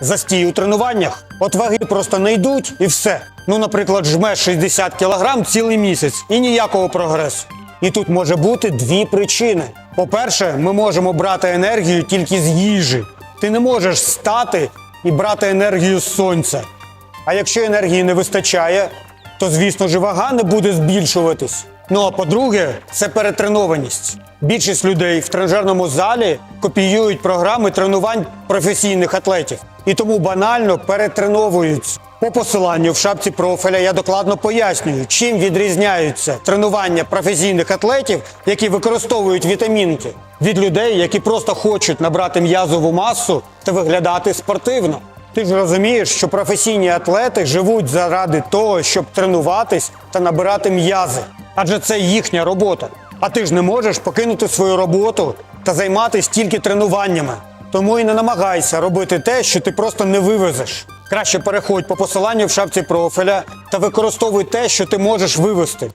застій у тренуваннях. От ваги просто не йдуть і все. Ну, наприклад, жмеш 60 кг цілий місяць і ніякого прогресу. І тут може бути дві причини. По-перше, ми можемо брати енергію тільки з їжі. Ти не можеш стати і брати енергію з сонця. А якщо енергії не вистачає, то звісно ж вага не буде збільшуватись. Ну а по-друге, це перетренованість. Більшість людей в тренажерному залі копіюють програми тренувань професійних атлетів і тому банально перетреновуються. По посиланню в шапці профіля я докладно пояснюю, чим відрізняються тренування професійних атлетів, які використовують вітамінки, від людей, які просто хочуть набрати м'язову масу та виглядати спортивно. Ти ж розумієш, що професійні атлети живуть заради того, щоб тренуватись та набирати м'язи, адже це їхня робота. А ти ж не можеш покинути свою роботу та займатися тільки тренуваннями. Тому і не намагайся робити те, що ти просто не вивезеш. Краще переходь по посиланню в шапці профіля та використовуй те, що ти можеш вивести.